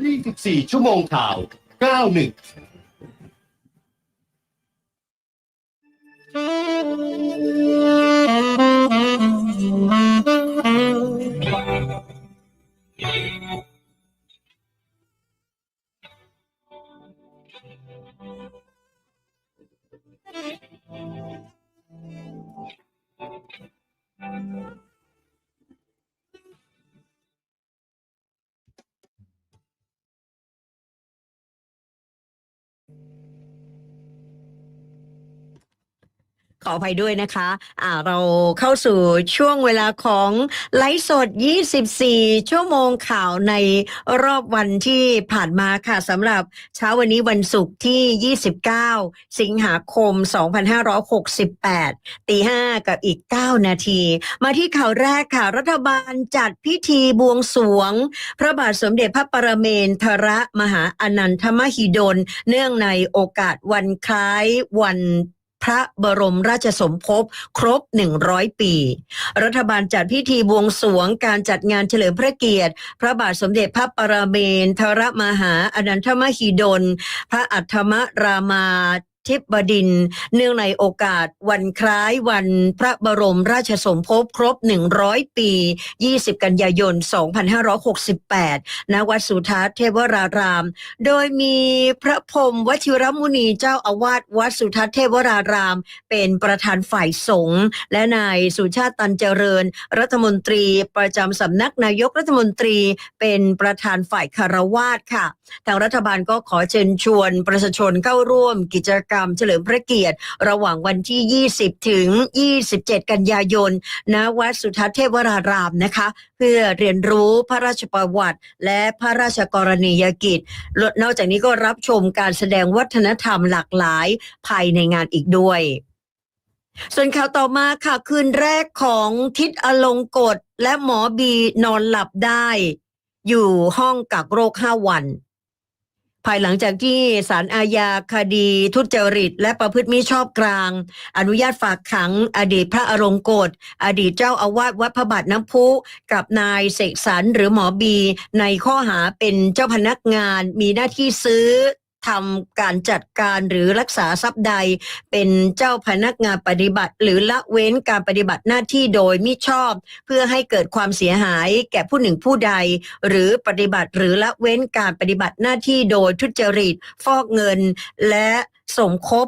24 ชั่วโมงข่าว 91 ขออภัยด้วยนะคะอ่าเราเข้าสู่ช่วงเวลาของไลฟ์สด 24 ชั่วโมงข่าวในรอบวันที่ผ่านมาค่ะสำหรับเช้าวันนี้วันศุกร์ที่ 29 สิงหาคม 2568 ตี 5 กับอีก 9 นาที มาที่ข่าวแรกค่ะ รัฐบาลจัดพิธีบวงสวง พระบาทสมเด็จพระปรเมนทรมหาอนันทมหิดล เนื่องในโอกาสวันคล้ายวัน พระบรมราชสมภพครบ 100 ปี รัฐบาลจัดพิธีบวงสรวงการจัดงานเฉลิมพระเกียรติ พระบาทสมเด็จพระปรเมนทรมหาอนันทมหิดล พระอัฏฐมรามา ธิบดิน เนื่องในโอกาสวันคล้ายวันพระบรมราชสมภพครบ 100 ปี 20 กันยายน 2568 ณ วัดสุทัศน์เทวราราม โดยมีพระพรมวชิรมุนีเจ้าอาวาสวัดสุทัศน์เทวราราม เป็นประธานฝ่ายสงฆ์และนายสุชาติตันเจริญ รัฐมนตรีประจำสำนักนายกรัฐมนตรีเป็นประธานฝ่ายคารวาสค่ะ ทางรัฐบาลก็ขอเชิญชวนประชาชนเข้าร่วมกิจกรรมเฉลิมพระเกียรติ ระหว่างวันที่ 20 ถึง 27 กันยายนณวัดสุทัศน์เทวรารามนะคะ เพื่อเรียนรู้พระราชประวัติ และพระราชกรณียกิจ นอกจากนี้ก็รับชมการแสดงวัฒนธรรมหลากหลายภายในงานอีกด้วยส่วนข่าวต่อมาค่ะ คืนแรกของทิศอลงกฎและหมอบีนอนหลับได้ อยู่ห้องกักโรค 5 วัน ภายหลังจากที่ศาลอาญาคดี ทุจริต และประพฤติมิชอบกลาง อนุญาตฝากขัง อดีตพระอรงกฎอดีตเจ้าอาวาสวัดพระบาทน้ำพุกับนายเสกสรรหรือหมอบี ในข้อหาเป็นเจ้าพนักงานมีหน้าที่ซื้อ ทำการจัดการหรือรักษาทรัพย์ใด เป็นเจ้าพนักงานปฏิบัติ หรือละเว้นการปฏิบัติหน้าที่โดยมิชอบ เพื่อให้เกิดความเสียหาย แก่ผู้หนึ่งผู้ใด หรือปฏิบัติหรือละเว้นการปฏิบัติหน้าที่โดยทุจริต ฟอกเงิน และสมคบ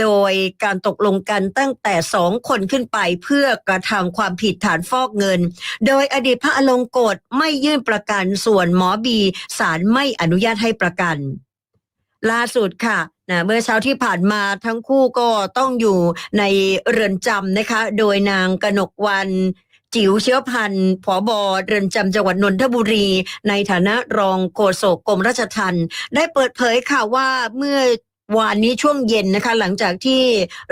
โดยการตกลงกันตั้งแต่สองคนขึ้นไปเพื่อกระทำความผิดฐานฟอกเงิน โดยอดีตพระอลงกฎไม่ยื่นประกันส่วนหมอบีศาลไม่อนุญาตให้ประกัน ล่าสุดค่ะนะเมื่อเช้าที่ผ่านมาทั้งคู่ก็ต้องอยู่ในเรือนจำนะคะ โดยนางกนกวันจิ๋วเชื้อพันธ์ผอบอเรือนจำจังหวัดนนทบุรี ในฐานะรองโฆษกกรมราชทัณฑ์ได้เปิดเผยค่ะว่าเมื่อ วานนี้ช่วงเย็นนะคะ หลังจากที่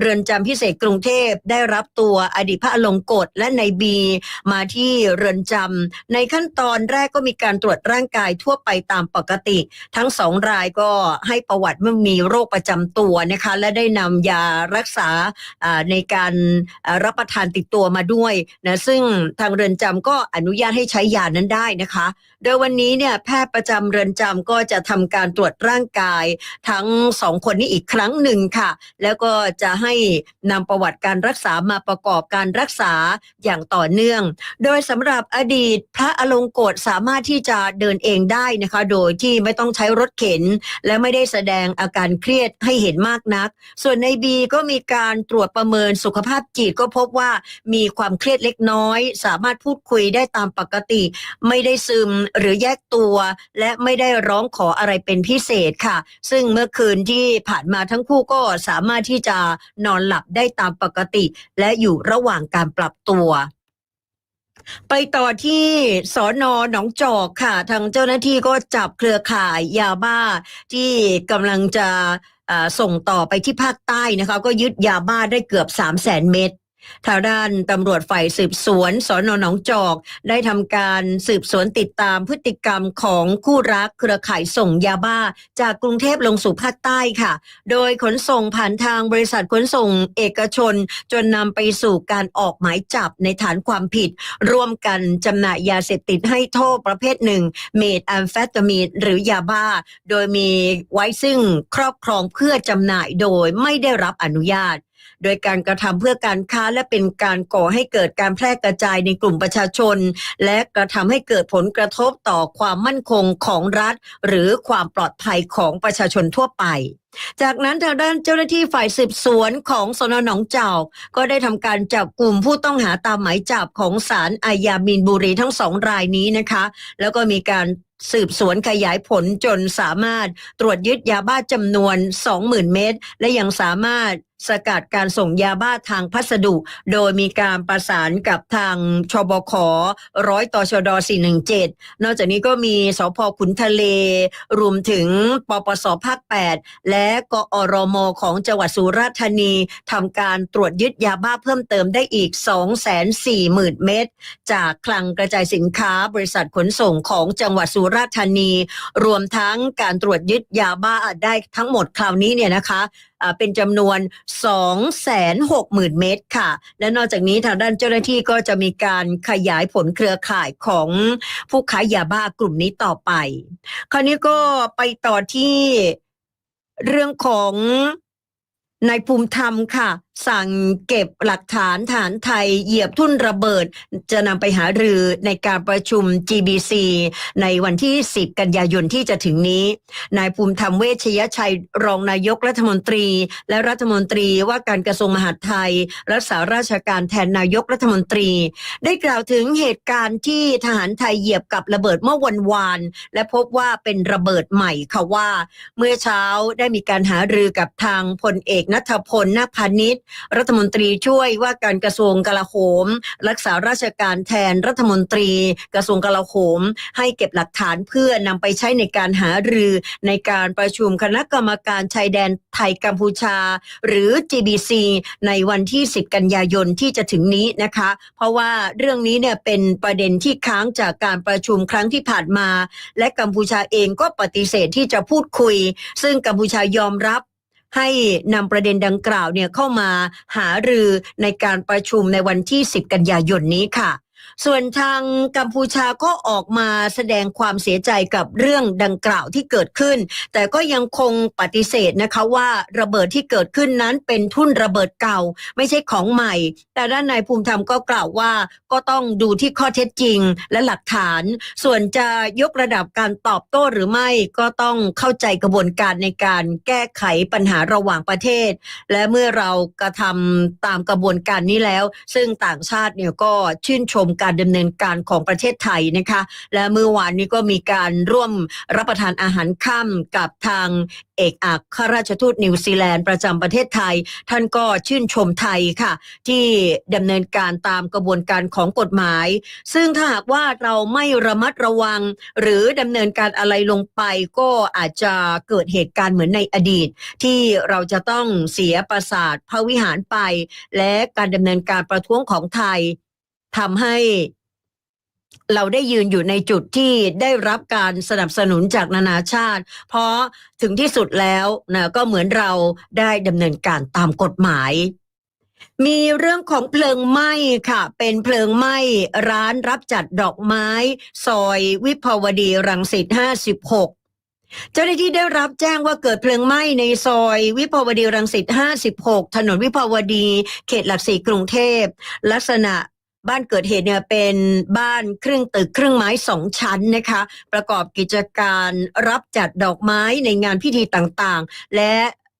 เรือนจำพิเศษกรุงเทพได้รับตัวอดีตพระอลงกฎและนายบี มาที่เรือนจำในขั้นตอนแรกก็มีการตรวจร่างกายทั่วไปตามปกติ ทั้งสองรายก็ให้ประวัติว่มีโรคประจำตัวนะคะ และได้นำยารักษาในการรับประทานติดตัวมาด้วยนะซึ่งทางเรือนจำก็อนุญาตให้ใช้ยานั้นได้นะคะโดยวันนี้เนี่ยแพทย์ประจำเรือนจำก็จะทำการตรวจร่างกาย ทั้งสองคนนี้อีกครั้งหนึ่งค่ะ แล้วก็จะให้นำประวัติการรักษามาประกอบการรักษาอย่างต่อเนื่อง โดยสำหรับอดีตพระอลงกฎสามารถที่จะเดินเองได้นะคะ โดยที่ไม่ต้องใช้รถเข็น และไม่ได้แสดงอาการเครียดให้เห็นมากนัก ส่วนในบีก็มีการตรวจประเมินสุขภาพจิตก็พบว่ามีความเครียดเล็กน้อย สามารถพูดคุยได้ตามปกติ ไม่ได้ซึมหรือแยกตัวและไม่ได้ร้องขออะไรเป็นพิเศษค่ะ ซึ่งเมื่อคืนที่ผ่านมาทั้งคู่ก็สามารถที่จะนอนหลับได้ตามปกติ และอยู่ระหว่างการปรับตัวไปต่อที่สอนอหนองจอกค่ะ ทางเจ้าหน้าที่ก็จับเครือข่ายยาบ้าที่กำลังจะส่งต่อไปที่ภาคใต้นะคะ ก็ยึดยาบ้าได้เกือบ3 0 0แสนเม็ด ทางด้านตำรวจฝ่ายสืบสวนสอนหนองจอก ได้ทำการสืบสวนติดตามพฤติกรรมของคู่รักเครือข่ายส่งยาบ้า จากกรุงเทพลงสู่ภาคใต้ค่ะ โดยขนส่งผ่านทางบริษัทขนส่งเอกชน จนนำไปสู่การออกหมายจับในฐานความผิด ร่วมกันจำหน่ายยาเสพติดให้โทษประเภทหนึ่ง เมทแอมเฟตามีนหรือยาบ้า โดยมีไว้ซึ่งครอบครองเพื่อจำหน่ายโดยไม่ได้รับอนุญาต โดยการกระทำเพื่อการค้าและเป็นการก่อให้เกิดการแพร่กระจายในกลุ่มประชาชน และกระทำให้เกิดผลกระทบต่อความมั่นคงของรัฐ หรือความปลอดภัยของประชาชนทั่วไปจากนั้นทางด้านเจ้าหน้าที่ฝ่ายสืบสวนของสนหนองเจ้าก็ได้ทำการจับกลุ่มผู้ต้องหาตามหมายจับของศาลอาญามีนบุรีทั้งสองรายนี้นะคะ แล้วก็มีการ สืบสวนขยายผลจนสามารถตรวจยึดยาบ้าจำนวน 20,000 เม็ดและยังสามารถสกัดการส่งยาบ้าทางพัสดุ โดยมีการประสานกับทางชบขร้อยต่อชด417 นอกจากนี้ก็มีสพขุนทะเล รวมถึงปปสภาค 8 และกอรมของจังหวัดสุราษฎร์ธานีทำการตรวจยึดยาบ้าเพิ่มเติมได้อีก 240,000 เม็ดจากคลังกระจายสินค้าบริษัทขนส่งของจังหวัดสุราษฎร์ธานี รวมทั้งการตรวจยึดยาบ้าได้ทั้งหมดคราวนี้เนี่ยนะคะเป็นจำนวน 260,000 เม็ดค่ะ และนอกจากนี้ทางด้านเจ้าหน้าที่ก็จะมีการขยายผลเครือข่ายของผู้ค้ายาบ้ากลุ่มนี้ต่อไป คราวนี้ก็ไปต่อที่เรื่องของนายภูมิธรรมค่ะ สั่งเก็บหลักฐานฐานไทยเหยียบทุ่นระเบิด จะนำไปหารือในการประชุม GBC ในวันที่ 10 กันยายนที่จะถึงนี้ นายภูมิธรรมเวชยชัยรองนายกรัฐมนตรี และรัฐมนตรีว่าการกระทรวงมหาดไทย รักษาราชการแทนนายกรัฐมนตรี ได้กล่าวถึงเหตุการณ์ที่ทหารไทยเหยียบกับระเบิดเมื่อวันวาน และพบว่าเป็นระเบิดใหม่ค่ะว่า เมื่อเช้าได้มีการหารือกับทางพลเอกนัทพลนาพานิชรัฐมนตรีช่วยว่าการกระทรวงกลาโหม รักษาราชการแทนรัฐมนตรี กระทรวงกลาโหม ให้เก็บหลักฐานเพื่อนำไปใช้ในการหารือในการประชุมคณะกรรมการชายแดนไทยกัมพูชา หรือ GBC ในวันที่ 10 กันยายนที่จะถึงนี้นะคะ เพราะว่าเรื่องนี้เนี่ยเป็นประเด็นที่ค้างจากการประชุมครั้งที่ผ่านมา และกัมพูชาเองก็ปฏิเสธที่จะพูดคุย ซึ่งกัมพูชายอมรับ ให้นำประเด็นดังกล่าวเนี่ยเข้ามาหารือในการประชุมในวันที่ 10 กันยายนนี้ค่ะ ส่วนทางกัมพูชาก็ออกมาแสดงความเสียใจกับเรื่องดังกล่าวที่เกิดขึ้น แต่ก็ยังคงปฏิเสธนะคะว่าระเบิดที่เกิดขึ้นนั้นเป็นทุ่นระเบิดเก่า ไม่ใช่ของใหม่ แต่ด้านนายภูมิธรรมก็กล่าวว่าก็ต้องดูที่ข้อเท็จจริงและหลักฐาน ส่วนจะยกระดับการตอบโต้หรือไม่ก็ต้องเข้าใจกระบวนการในการแก้ไขปัญหาระหว่างประเทศ และเมื่อเรากระทำตามกระบวนการนี้แล้ว ซึ่งต่างชาติเนี่ยก็ชื่นชมการดำเนินการของประเทศไทยนะคะ และเมื่อวานนี้ก็มีการร่วมรับประทานอาหารค่ำกับทางเอกอัครราชทูตนิวซีแลนด์ประจำประเทศไทย ท่านก็ชื่นชมไทยค่ะ ที่ดำเนินการตามกระบวนการของกฎหมาย ซึ่งถ้าหากว่าเราไม่ระมัดระวัง หรือดำเนินการอะไรลงไป ก็อาจจะเกิดเหตุการณ์เหมือนในอดีต ที่เราจะต้องเสียประสาทพระวิหารไป และการดำเนินการประท้วงของไทย ทำให้เราได้ยืนอยู่ในจุดที่ได้รับการสนับสนุนจากนานาชาติ เพราะถึงที่สุดแล้วนะก็เหมือนเราได้ดำเนินการตามกฎหมาย มีเรื่องของเพลิงไหม้ค่ะ เป็นเพลิงไหม้ร้านรับจัดดอกไม้ ซอยวิภาวดีรังสิต56เจ้าหน้าที่ได้รับแจ้งว่าเกิดเพลิงไหม้ในซอยวิภาวดีรังสิต 56 ถนนวิภาวดี เขตหลักสี่กรุงเทพ ลักษณะ บ้านเกิดเหตุเนี่ยเป็นบ้านครึ่งตึกครึ่งไม้สองชั้นนะคะ ประกอบกิจการรับจัดดอกไม้ในงานพิธีต่างๆ และ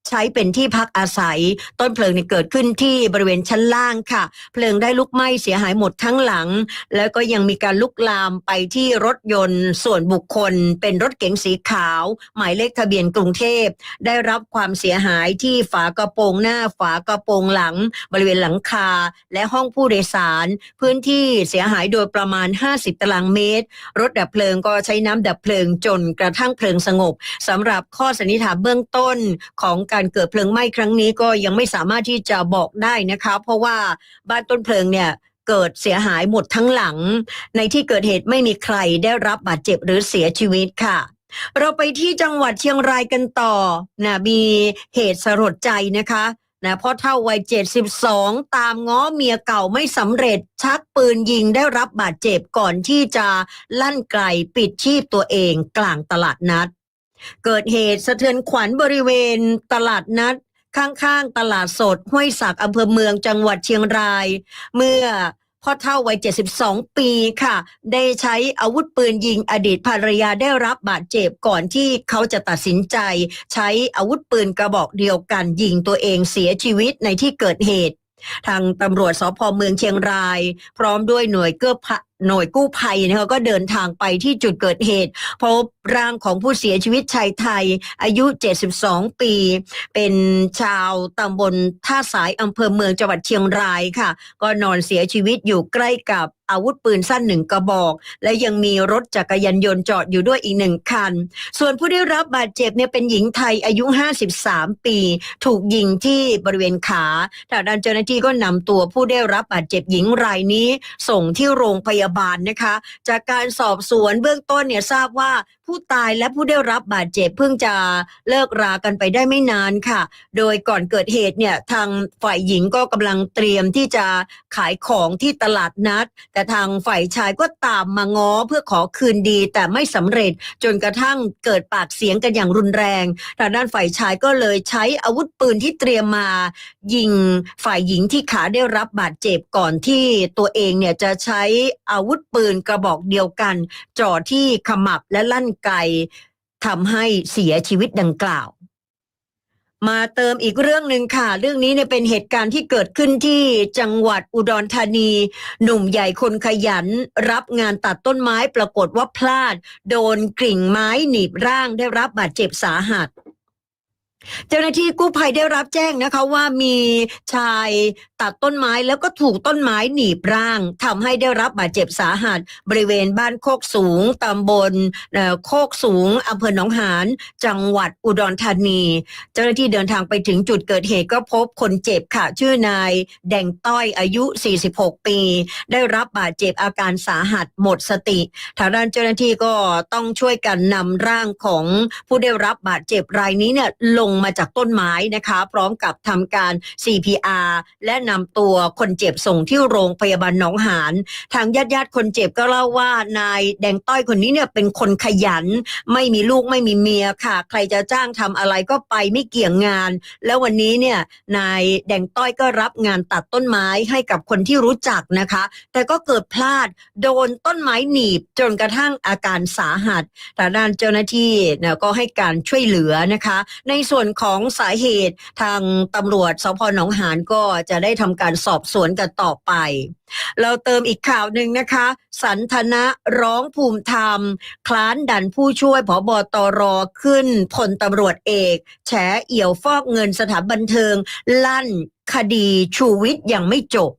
ใช้เป็นที่พักอาศัย ต้นเพลิงเนี่ยเกิดขึ้นที่บริเวณชั้นล่างค่ะ เพลิงได้ลุกไหม้เสียหายหมดทั้งหลัง แล้วก็ยังมีการลุกลามไปที่รถยนต์ ส่วนบุคคล เป็นรถเก๋งสีขาว หมายเลขทะเบียนกรุงเทพ ได้รับความเสียหายที่ฝากระโปรงหน้าฝากระโปรงหลัง บริเวณหลังคา และห้องผู้โดยสาร พื้นที่เสียหายโดยประมาณ 50 ตารางเมตร รถดับเพลิงก็ใช้น้ำดับเพลิงจนกระทั่งเพลิงสงบสำหรับข้อสันนิษฐานเบื้องต้นของการการเกิดเพลิงไหม้ครั้งนี้ก็ยังไม่สามารถที่จะบอกได้นะคะ เพราะว่าบ้านต้นเพลิงเนี่ยเกิดเสียหายหมดทั้งหลัง ในที่เกิดเหตุไม่มีใครได้รับบาดเจ็บหรือเสียชีวิตค่ะ เราไปที่จังหวัดเชียงรายกันต่อนะมีเหตุสลดใจนะคะนะพ่อเท่าวัย 72 ตามง้อเมียเก่าไม่สำเร็จชักปืนยิงได้รับบาดเจ็บก่อนที่จะลั่นไกลปิดชีพตัวเองกลางตลาดนัด เกิดเหตุสะเทือนขวัญบริเวณตลาดนัด ข้างๆ ตลาดสด ห้วยศักอำเภอเมืองจังหวัดเชียงราย เมื่อพ่อเท่าวัย 72 ปีค่ะ ได้ใช้อาวุธปืนยิงอดีตภรรยาได้รับบาดเจ็บก่อนที่เขาจะตัดสินใจ ใช้อาวุธปืนกระบอกเดียวกันยิงตัวเองเสียชีวิตในที่เกิดเหตุทางตำรวจสพเมืองเชียงราย พร้อมด้วยหน่วยเกื้อพะ หน่วยกู้ภัยนะคะก็เดินทางไปที่จุดเกิดเหตุ พบร่างของผู้เสียชีวิตชายไทย อายุ 72 ปี เป็นชาวตำบลท่าสายอำเภอเมืองจังหวัดเชียงรายค่ะ ก็นอนเสียชีวิตอยู่ใกล้กับอาวุธปืนสั้นหนึ่งกระบอก และยังมีรถจักรยานยนต์จอดอยู่ด้วยอีกหนึ่งคัน ส่วนผู้ได้รับบาดเจ็บเนี่ยเป็นหญิงไทยอายุ 53 ปี ถูกยิงที่บริเวณขาทางด้านเจ้าหน้าที่ก็นำตัวผู้ได้รับบาดเจ็บหญิงรายนี้ ส่งที่โรงพยาบาลนะคะ จากการสอบสวนเบื้องต้นเนี่ยทราบว่าผู้ตายและผู้ได้รับบาดเจ็บเพิ่งจะเลิกรากันไปได้ไม่นานค่ะ โดยก่อนเกิดเหตุเนี่ยทางฝ่ายหญิงก็กำลังเตรียมที่จะขายของที่ตลาดนัด แต่ทางฝ่ายชายก็ตามมาง้อเพื่อขอคืนดีแต่ไม่สำเร็จจนกระทั่งเกิดปากเสียงกันอย่างรุนแรงทางด้านฝ่ายชายก็เลยใช้อาวุธปืนที่เตรียมมา ยิงฝ่ายหญิงที่ขาได้รับบาดเจ็บก่อนที่ตัวเองเนี่ยจะใช้อาาวุธปืนกระบอกเดียวกันจ่อที่ขมับและลั่นไกทำให้เสียชีวิตดังกล่าว มาเติมอีกเรื่องหนึ่งค่ะ เรื่องนี้เนี่ยเป็นเหตุการณ์ที่เกิดขึ้นที่จังหวัดอุดรธานี หนุ่มใหญ่คนขยัน รับงานตัดต้นไม้ปรากฏว่าพลาด โดนกิ่งไม้หนีบร่างได้รับบาดเจ็บสาหัส เจ้าหน้าที่กู้ภัยได้รับแจ้งนะคะว่ามีชายตัดต้นไม้แล้วก็ถูกต้นไม้หนีบร่างทำให้ได้รับบาดเจ็บสาหัส บริเวณบ้านโคกสูงตำบลโคกสูงอำเภอหนองหานจังหวัดอุดรธานี เจ้าหน้าที่เดินทางไปถึงจุดเกิดเหตุก็พบคนเจ็บค่ะ ชื่อนายแดงต้อยอายุ 46 ปี ได้รับบาดเจ็บอาการสาหัสหมดสติทางด้านเจ้าหน้าที่ก็ต้องช่วยกันนำร่างของผู้ได้รับบาดเจ็บรายนี้เนี่ยลงมาจากต้นไม้นะคะ พร้อมกับทำการ CPR และนำตัวคนเจ็บส่งที่โรงพยาบาลหนองหานทางญาติญาติคนเจ็บก็เล่าว่านายแดงต้อยคนนี้เนี่ยเป็นคนขยัน ไม่มีลูกไม่มีเมียค่ะ ใครจะจ้างทำอะไรก็ไปไม่เกี่ยงงาน แล้ววันนี้เนี่ยนายแดงต้อยก็รับงานตัดต้นไม้ให้กับคนที่รู้จักนะคะ แต่ก็เกิดพลาดโดนต้นไม้หนีบจนกระทั่งอาการสาหัสทางด้านเจ้าหน้าที่เนี่ยก็ให้การช่วยเหลือนะคะ ในส่วนของสาเหตุทางตำรวจสพหนองหานก็จะได้ทำการสอบสวนกันต่อไป เราเติมอีกข่าวหนึ่งนะคะ สันทนะร้องภูมิธรรม คล้านดันผู้ช่วยผบตรขึ้นพลตำรวจเอก แฉเอี่ยวฟอกเงินสถานบันเทิง ลั่นคดีชูวิทย์ยังไม่จบ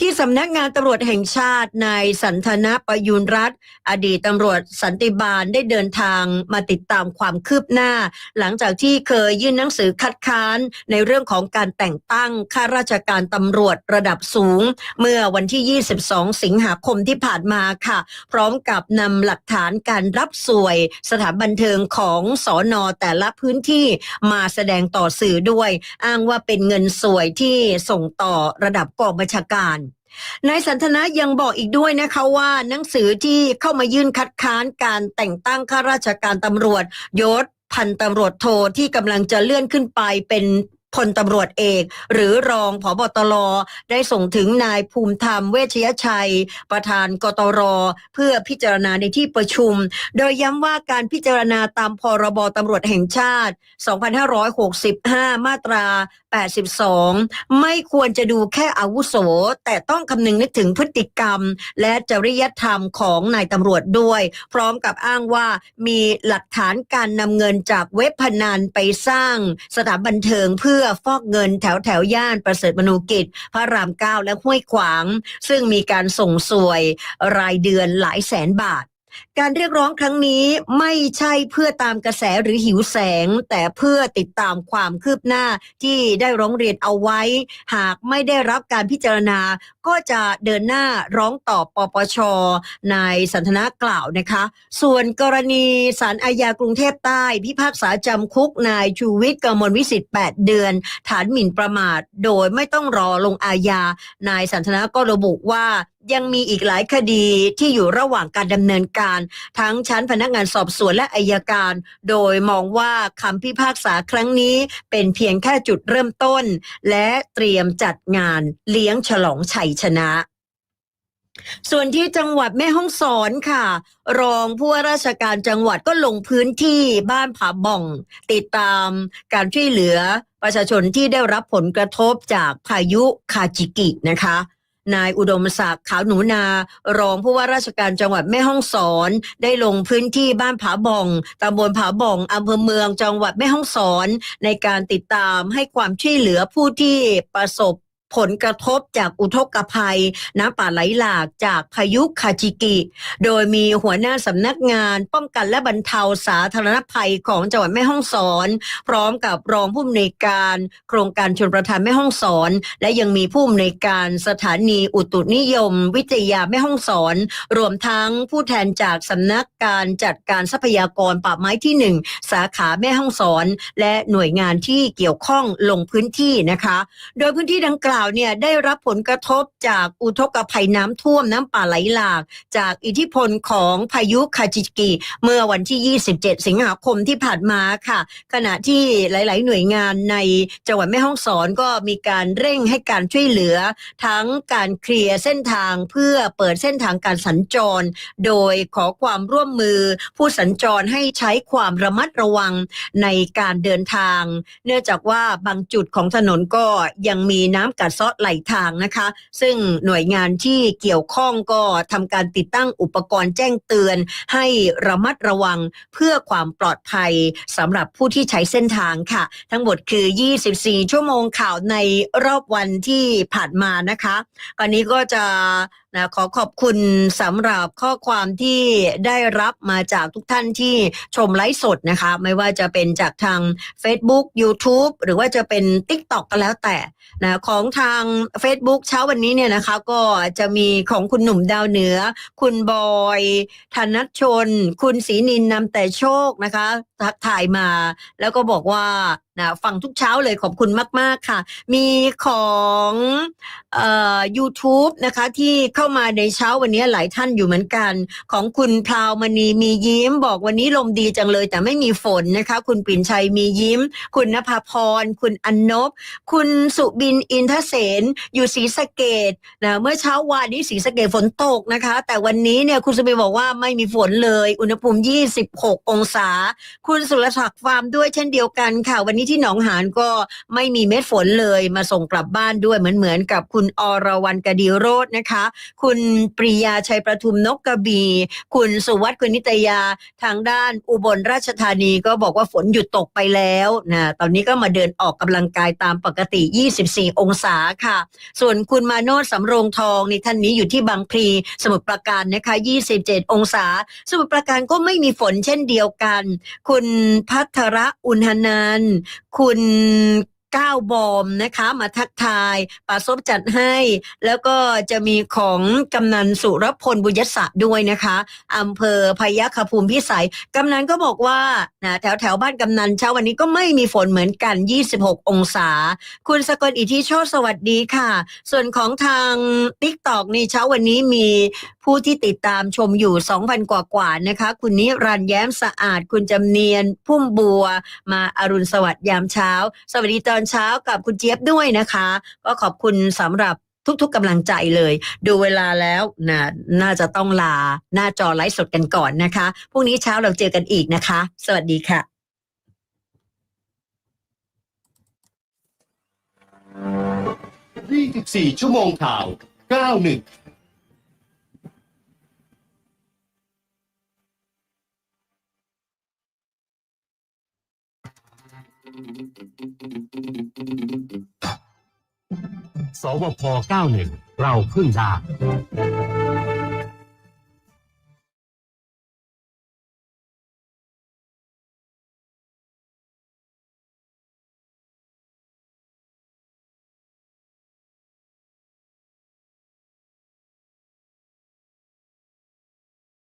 ที่สำนักงานตำรวจแห่งชาตินายสันทนะประยุนรัฐ อดีตตำรวจสันติบาลได้เดินทางมาติดตามความคืบหน้า หลังจากที่เคยยื่นหนังสือคัดค้านในเรื่องของการแต่งตั้งข้าราชการตำรวจระดับสูง เมื่อวันที่ 22 สิงหาคมที่ผ่านมาค่ะ พร้อมกับนำหลักฐานการรับสวยสถานบันเทิงของสอนอแต่ละพื้นที่มาแสดงต่อสื่อด้วย อ้างว่าเป็นเงินสวยที่ส่งต่อระดับกองบัญชาการนายสันทนายังบอกอีกด้วยนะคะว่าหนังสือที่เข้ามายื่นคัดค้านการแต่งตั้งข้าราชการตำรวจยศพันตำรวจโทที่กำลังจะเลื่อนขึ้นไปเป็น พลตำรวจเอก หรือรองผบตรได้ส่งถึงนายภูมิธรรมเวชยชัย ประธานกตร เพื่อพิจารณาในที่ประชุม โดยย้ำว่าการพิจารณาตามพรบตำรวจแห่งชาติ 2565 มาตรา 82 ไม่ควรจะดูแค่อาวุโส แต่ต้องคำนึงนึกถึงพฤติกรรม และจริยธรรมของนายตำรวจด้วย พร้อมกับอ้างว่ามีหลักฐานการนำเงินจากเว็บพนันไปสร้างสถานบันเทิงเพื่อื่อฟอกเงินแถวแถวย่านประเสริฐมนูกิจ พระรามเก้าและห้วยขวาง ซึ่งมีการส่งสวยรายเดือนหลายแสนบาท การเรียกร้องครั้งนี้ไม่ใช่เพื่อตามกระแสหรือหิวแสง แต่เพื่อติดตามความคืบหน้าที่ได้ร้องเรียนเอาไว้ หากไม่ได้รับการพิจารณา ก็จะเดินหน้าร้องต่อปปชนายสันทนากล่าวนะคะ ส่วนกรณีศาลอาญากรุงเทพใต้ พิพากษาจำคุกนายชูวิทย์กมลวิสิทธิ์8เดือน ฐานหมิ่นประมาท โดยไม่ต้องรอลงอาญานายสันทนาก็ระบุว่า ยังมีอีกหลายคดีที่อยู่ระหว่างการดำเนินการ ทั้งชั้นพนักงานสอบสวนและอายการ โดยมองว่าคำพิพากษาครั้งนี้เป็นเพียงแค่จุดเริ่มต้น และเตรียมจัดงานเลี้ยงฉลองชัยชนะส่วนที่จังหวัดแม่ฮ่องสอนค่ะ รองผู้ว่าราชการจังหวัดก็ลงพื้นที่บ้านผาบ่อง ติดตามการช่วยเหลือประชาชนที่ได้รับผลกระทบจากพายุคาจิกินะคะ นายอุดมศักดิ์ขาวหนูนา รองผู้ว่าราชการจังหวัดแม่ฮ่องสอน ได้ลงพื้นที่บ้านผาบ่องตำบลผาบ่องอำเภอเมืองจังหวัดแม่ฮ่องสอน ในการติดตามให้ความช่วยเหลือผู้ที่ประสบ ผลกระทบจากอุทกภัย น้ำป่าไหลหลากจากพายุคาจิกิ โดยมีหัวหน้าสำนักงานป้องกันและบรรเทาสาธารณภัยของจังหวัดแม่ฮ่องสอน พร้อมกับรองผู้อำนวยการ โครงการชนประทานแม่ฮ่องสอน และยังมีผู้อำนวยการสถานีอุตุนิยม วิทยาแม่ฮ่องสอน รวมทั้งผู้แทนจากสำนักการจัดการทรัพยากรป่าไม้ที่หนึ่งสาขาแม่ฮ่องสอน และหน่วยงานที่เกี่ยวข้องลงพื้นที่นะคะ โดยพื้นที่ดังกล่าวเนี่ยได้รับผลกระทบจากอุทกภัยน้ำท่วมน้ำป่าไหลหลาก จากอิทธิพลของพายุคาจิกิ เมื่อวันที่ 27 สิงหาคมที่ผ่านมาค่ะ ขณะที่หลาย ๆ หน่วยงานในจังหวัดแม่ฮ่องสอนก็มีการเร่งให้การช่วยเหลือ ทั้งการเคลียร์เส้นทางเพื่อเปิดเส้นทางการสัญจร โดยขอความร่วมมือผู้สัญจรให้ใช้ความระมัดระวังในการเดินทาง เนื่องจากว่าบางจุดของถนนก็ยังมีน้ำกัดเซาะไหลทางนะคะ ซึ่งหน่วยงานที่เกี่ยวข้องก็ทำการติดตั้งอุปกรณ์แจ้งเตือน ให้ระมัดระวังเพื่อความปลอดภัยสำหรับผู้ที่ใช้เส้นทางค่ะ ทั้งหมดคือ 24 ชั่วโมงข่าวในรอบวันที่ผ่านมานะคะ วันนี้ก็จะนะขอขอบคุณสำหรับข้อความที่ได้รับมาจากทุกท่านที่ชมไลฟ์สดนะคะ ไม่ว่าจะเป็นจากทาง Facebook YouTube หรือว่าจะเป็น TikTok ก็แล้วแต่นะของทาง Facebook เช้าวันนี้เนี่ยนะคะ ก็จะมีของคุณหนุ่มดาวเหนือ คุณบอยธนัชชน คุณศรีนินนำแต่โชคนะคะทักถ่ายมา แล้วก็บอกว่า นะฟังทุกเช้าเลยขอบคุณมาก ๆ ค่ะ มีของเอ่อ YouTube นะคะ ที่เข้ามาในเช้าวันนี้หลายท่านอยู่เหมือนกัน ของคุณพราวมณีมียิ้ม บอกวันนี้ลมดีจังเลย แต่ไม่มีฝนนะคะ คุณปิ่นชัยมียิ้ม คุณนภาพร คุณอนนบ คุณสุบินอินทเสนอยู่ศรีสะเกดนะเมื่อเช้าวานนี้ศรีสะเกดฝนตกนะคะ แต่วันนี้เนี่ยคุณสุบินบอกว่าไม่มีฝนเลย อุณหภูมิ 26 องศา คุณสุรศักดิ์ฟาร์มด้วยเช่นเดียวกันค่ะวันนี้ที่หนองหานก็ไม่มีเม็ดฝนเลยมาส่งกลับบ้านด้วยเหมือนเหมือนกับคุณอรวรรณกดีโรจนะคะ คุณปริยาชัยประทุมนกกระบี คุณสุวัฒน์คุณนิตยาทางด้านอุบลราชธานีก็บอกว่าฝนหยุดตกไปแล้วนะตอนนี้ก็มาเดินออกกำลังกายตามปกติ 24 องศาค่ะ ส่วนคุณมาโนดสำโรงทองในท่านนี้อยู่ที่บางพลีสมุทรปราการนะคะ 27 องศา สมุทรปราการก็ไม่มีฝนเช่นเดียวกัน คุณพัทระอุณหนันทคุณ ก้าวบอมนะคะ มาทักทายป่าซบจัดให้ แล้วก็จะมีของกำนันสุรพลบุญยศะด้วยนะคะอำเภอพยัคฆภูมิพิสัยกำนันก็บอกว่านะแถวแถวบ้านกำนันเช้าวันนี้ก็ไม่มีฝนเหมือนกัน 26 องศา คุณสกลอิทธิโชตสวัสดีค่ะ ส่วนของทาง t ิ k t o k นี่เช้าวันนี้มีผู้ที่ติดตามชมอยู่ 2,000 กว่ากว่านะคะ คุณนิรันย์แย้มสะอาด คุณจำเนียนพุ่มบัว มาอรุณสวัสดิ์ยามเช้า สวัสดีตอนเช้ากับคุณเจี๊ยบด้วยนะคะ ก็ขอบคุณสำหรับทุกๆกำลังใจเลย ดูเวลาแล้วนะน่าจะต้องลาหน้าจอไลฟ์สดกันก่อนนะคะพรุ่งนี้เช้าเราเจอกันอีกนะคะ สวัสดีค่ะ 24 ชั่วโมงข่าว 91 สวพ 91 เราพึ่งได้